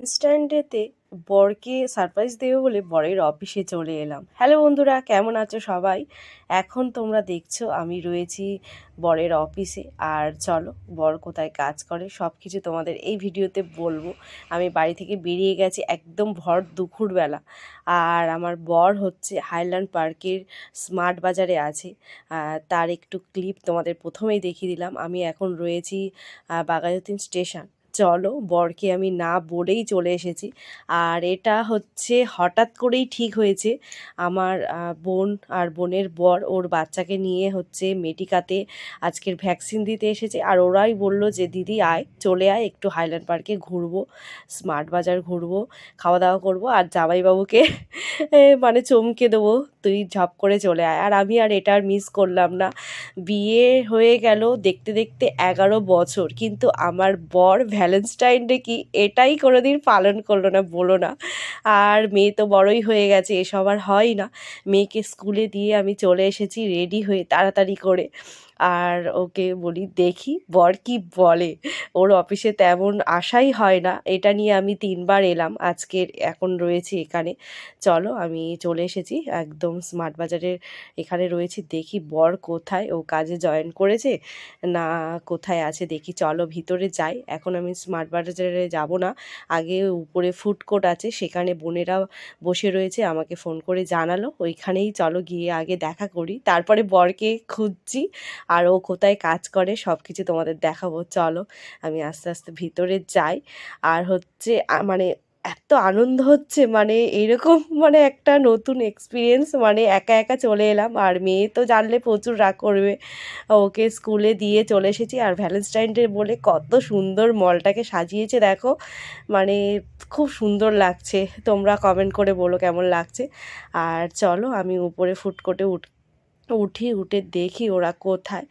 স্ট্যান্ডেতে বরকে সারপ্রাইজ দেবে বলে বরের অফিসে চলে এলাম। হ্যালো বন্ধুরা, কেমন আছো সবাই? এখন তোমরা দেখছ আমি রয়েছি বরের অফিসে আর চলো, বর কোথায় কাজ করে সব কিছু তোমাদের এই ভিডিওতে বলব। আমি বাড়ি থেকে বেরিয়ে গেছি একদম ভর দুপুরবেলা আর আমার বর হচ্ছে হাইল্যান্ড পার্কের স্মার্ট বাজারে আছে। তার একটু ক্লিপ তোমাদের প্রথমেই দেখিয়ে দিলাম। আমি এখন রয়েছি বাঘাযতীন স্টেশন চলো বরকে আমি না বলেই চলে এসেছি। আর এটা হচ্ছে হঠাৎ করেই ঠিক হয়েছে। আমার বোন আর বোনের বর ওর বাচ্চাকে নিয়ে হচ্ছে মেডিকাতে আজকের ভ্যাকসিন দিতে এসেছে। আর ওরাই বলল যে, দিদি আয়, চলে আয়, একটু হাইল্যান্ড পার্কে ঘুরবো, স্মার্ট বাজার ঘুরবো খাওয়া দাওয়া করব, আর জামাইবাবুকে মানে চমকে দেবো, তুই ঝপ করে চলে আয়। আর আমি আর এটা আর মিস করলাম না। বিয়ে হয়ে গেল দেখতে দেখতে এগারো বছর। কিন্তু আমার বর ভ্যালেন্টাইন ডে কি এটাই কোনোদিন পালন করল না, বলো না। আর মেয়ে তো বড়ই হয়ে গেছে, এসব আর হয় না। মেয়েকে স্কুলে দিয়ে আমি চলে এসেছি রেডি হয়ে তাড়াতাড়ি করে। আর ওকে বলি, দেখি, বর কি বলে? ওর অফিসে তেমন আশাই হয় না। এটা নিয়ে আমি তিনবার এলাম। আজকের এখন রয়েছি এখানে। চলো, আমি চলে এসেছি। একদম স্মার্ট বাজারের এখানে রয়েছি। দেখি বর কোথায়? ও কাজে জয়েন করেছে? না, কোথায় আছে? দেখি, চলো ভিতরে যাই। এখন আমি স্মার্ট বাজারে যাব না। আগে উপরে ফুড কোর্ট আছে। সেখানে বোনেরা বসে রয়েছে। আমাকে ফোন করে জানালো। ওইখানেই চলো গিয়ে আগে দেখা করি। তারপরে বরকে খুঁজছি। আর ও কোথায় কাজ করে সব কিছু তোমাদের দেখাবো, চলো। আমি আস্তে আস্তে ভিতরে যাই। আর হচ্ছে মানে এত আনন্দ হচ্ছে মানে এরকম মানে একটা নতুন এক্সপিরিয়েন্স মানে একা একা চলে এলাম। আর মেয়ে তো জানলে প্রচুর রাগ করবে। ওকে স্কুলে দিয়ে চলে এসেছি। আর ভ্যালেন্টাইন বলে কত সুন্দর মলটাকে সাজিয়েছে, দেখো। মানে খুব সুন্দর লাগছে। তোমরা কমেন্ট করে বলো কেমন লাগছে। আর চলো, আমি উপরে ফুটকোটে উঠ উঠি, উঠে দেখি ওরা কোথায়।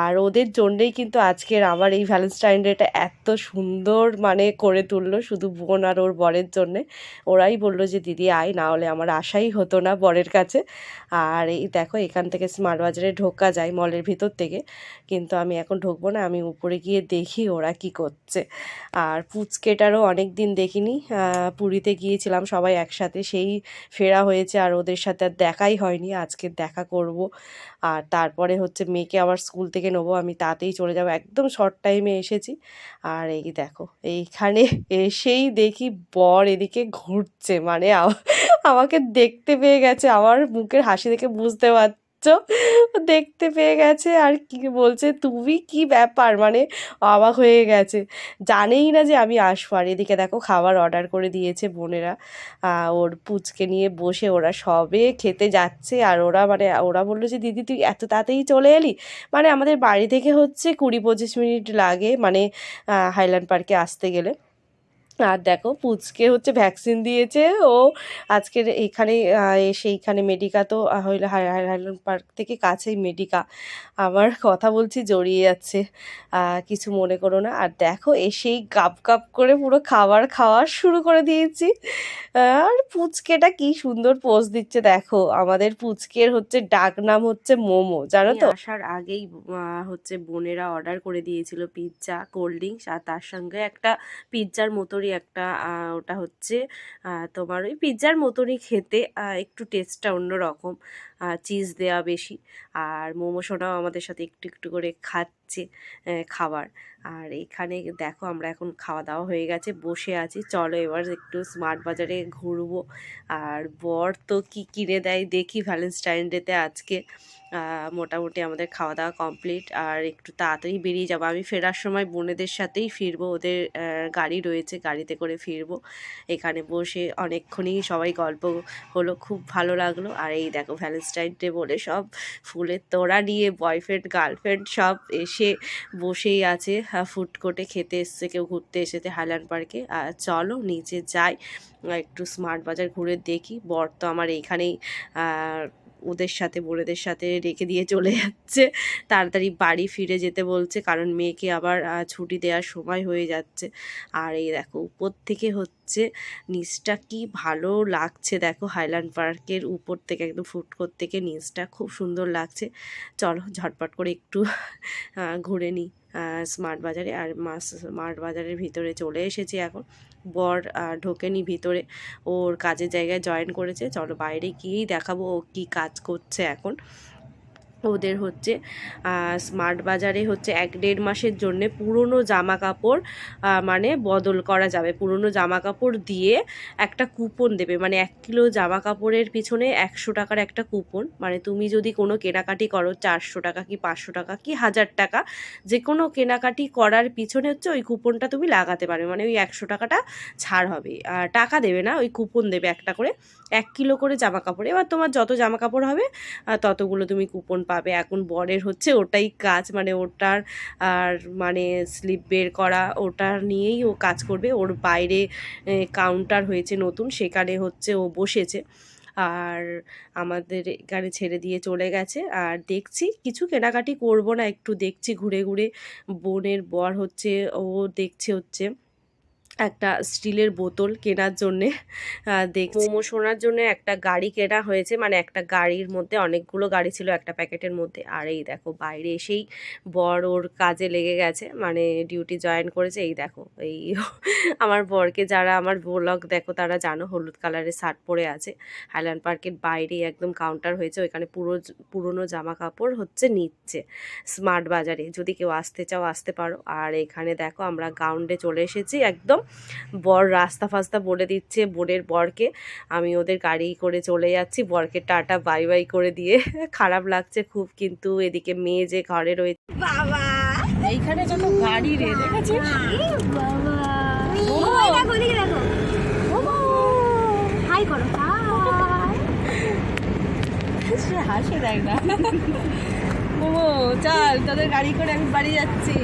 আর ওদের জন্যেই কিন্তু আজকের আমার এই ভ্যালেন্টাইন ডেটা এত সুন্দর মানে করে তুললো, শুধু বোন আর ওর বরের জন্যে। ওরাই বলল যে, দিদি, আয়, না হলে আমার আশাই হতো না বরের কাছে। আর এই দেখো, এখান থেকে স্মার্ট বাজারে ঢোকা যায় মলের ভিতর থেকে। কিন্তু আমি এখন ঢুকবো না, আমি উপরে গিয়ে দেখি ওরা কি করছে। আর পুচকেটারও অনেক দিন দেখিনি পুরীতে গিয়েছিলাম, সবাই একসাথে সেই ফেরা হয়েছে, আর ওদের সাথে আর দেখাই হয়নি। আজকে দেখা করব। আর তারপরে হচ্ছে মেয়েকে আবার স্কুল থেকে নেব, আমি তাতেই চলে যাব। একদম শর্ট টাইমে এসেছি। আর এই দেখো, এইখানে এসেই দেখি বর এদিকে ঘুরছে। মানে আমাকে দেখতে পেয়ে গেছে, আমার মুখের হাসি দেখে বুঝতে পারছ দেখতে পেয়ে গেছে। আর কি বলছে, তুমি কি ব্যাপার? মানে অবাক হয়ে গেছে। জানেই না যে আমি আসব। আর এদিকে দেখো খাবার অর্ডার করে দিয়েছে বোনেরা। ওর পুচকে নিয়ে বসে ওরা সবে খেতে যাচ্ছে। আর ওরা মানে ওরা বলল যে, দিদি, তুই এত তাড়াতাড়ি চলে এলি? মানে আমাদের বাড়ি থেকে হচ্ছে কুড়ি পঁচিশ মিনিট লাগে মানে হাইল্যান্ড পার্কে আসতে গেলে। আর দেখো পুচকে হচ্ছে ভ্যাকসিন দিয়েছে। ও আজকের এখানে এইখানে মেডিকা তো হইল হাই- হাই- হাইল্যান্ড পার্ক থেকে কাছেই মেডিকা আমার কথা বলছি জড়িয়ে যাচ্ছে। কিছু মনে করো না। আর দেখো এসেই গাপ গাপ করে পুরো খাবার খাওয়া শুরু করে দিয়েছি। আর পুচকেটা কি সুন্দর পোজ দিচ্ছে দেখো। আমাদের পুচকের হচ্ছে ডাক নাম হচ্ছে মোমো জানো তো? আসার আগেই হচ্ছে বোনেরা অর্ডার করে দিয়েছিল পিৎজা কোল্ড ড্রিঙ্কস আর তার সঙ্গে একটা পিৎজার মতনই একটা ওটা হচ্ছে তোমার ওই পিৎজার মতনই খেতে একটু টেস্টটা অন্যরকম। চিজ দেওয়া বেশি। আর মোমো আমাদের সাথে একটু একটু করে খাচ্ছে খাবার। আর এখানে দেখো আমরা এখন খাওয়া দাওয়া হয়ে গেছে, বসে আছি। চলো এবার একটু স্মার্ট বাজারে ঘুরবো। আর বর তো কি কিনে দেয় দেখি ভ্যালেন্টাইন ডেতে আজকে। মোটামুটি আমাদের খাওয়া দাওয়া কমপ্লিট আর একটু তাড়াতাড়ি বেরিয়ে যাব। আমি ফেরার সময় বোনেদের সাথেই ফিরবো। ওদের গাড়ি রয়েছে, গাড়িতে করে ফিরবো। এখানে বসে অনেকক্ষণই সবাই গল্প হলো। খুব ভালো লাগল। আর এই দেখো ভ্যালেন্টাইন ডে বলে সব ফুলের তোড়া নিয়ে বয়ফ্রেন্ড গার্লফ্রেন্ড সব এসে বসেই আছে। ফুড কোর্টে খেতে এসছে, কেউ ঘুরতে এসেছে হাইল্যান্ড পার্কে আর চলো নিচে যাই, একটু স্মার্ট বাজার ঘুরে দেখি। বর তো আমার এইখানেই ওদের সাথে বোনেদের সাথে রেখে দিয়ে চলে যাচ্ছে। তাড়াতাড়ি বাড়ি ফিরে যেতে বলছে, কারণ মেয়েকে আবার ছুটি দেওয়ার সময় হয়ে যাচ্ছে। আর এই দেখো, উপর থেকে হচ্ছে, নিচটা কি ভালো লাগছে। দেখো, হাইল্যান্ড পার্কের উপর থেকে, একদম ফুড কোর্ট থেকে নিচটা খুব সুন্দর লাগছে। চলো, ঝটপট করে একটু ঘুরে নিই। স্মার্ট বাজারে আর স্মার্ট বাজারের ভিতরে চলে এসেছি এখন। বর ঢোকেনি ভিতরে। ওর কাজের জায়গায় জয়েন করেছে। চলো বাইরে গিয়েই দেখাবো ও কী কাজ করছে এখন। ওদের হচ্ছে স্মার্ট বাজারে হচ্ছে এক দেড় মাসের জন্য পুরনো জামা কাপড় মানে বদল করা যাবে। পুরনো জামা কাপড় দিয়ে একটা কুপন দেবে। মানে এক কিলো জামা কাপড়ের পিছনে একশো টাকার একটা কুপন। মানে তুমি যদি কোনো কেনাকাটি করো চারশো টাকা কি পাঁচশো টাকা কি হাজার টাকা যে কোনো কেনাকাটি করার পিছনে হচ্ছে ওই কুপনটা তুমি লাগাতে পারবে। মানে ওই একশো টাকাটা ছাড় হবে। আর টাকা দেবে না, ওই কুপন দেবে একটা করে। এক কিলো করে জামা কাপড় এবার তোমার যত জামা কাপড় হবে ততগুলো তুমি কুপন পাবে। এখন বরের হচ্ছে ওটাই কাজ মানে ওটার আর মানে স্লিপ বের করা ওটার নিয়েই ও কাজ করবে। ওর বাইরে কাউন্টার হয়েছে নতুন, সেখানে হচ্ছে ও বসেছে। আর আমাদের এখানে ছেড়ে দিয়ে চলে গেছে। আর দেখছি কিছু কেনাকাটি করব না, একটু দেখছি ঘুরে ঘুরে। বোনের বর হচ্ছে, ও দেখছে হচ্ছে একটা স্টিলের বোতল কেনার জন্যে দেখছি। মোমো শোনার জন্য একটা গাড়ি কেনা হয়েছে মানে একটা গাড়ির মধ্যে, অনেকগুলো গাড়ি ছিল একটা প্যাকেটের মধ্যে। আর এই দেখো, বাইরে এসেই বর ওর কাজে লেগে গেছে মানে ডিউটি জয়েন করেছে। এই দেখো, এই আমার বরকে যারা আমার ব্লগ দেখো, তারা জানো হলুদ কালারের শার্ট পরে আছে। হাইল্যান্ড পার্কের বাইরেই একদম কাউন্টার হয়েছে, ওইখানে পুরো পুরনো জামা কাপড় হচ্ছে নিচ্ছে স্মার্ট বাজারে। যদি কেউ আসতে চাও, আসতে পারো। আর এখানে দেখো, আমরা গাউন্ডে চলে এসেছি একদম বর রাস্তা ফাস্তা বলে দিচ্ছে বোনের বরকে। আমি ওদের গাড়ি করে চলে যাচ্ছি বরকে টাটা বাই বাই করে দিয়ে। খারাপ লাগছে খুব কিন্তু এদিকে মেয়ে যে ঘরে রয়েছে। বাবা! এইখানে যত গাড়ি রে দেখেছিস হাই করো সে হাসে দেখ না। ও চল তোদের গাড়ি করে আমি বাড়ি যাচ্ছি।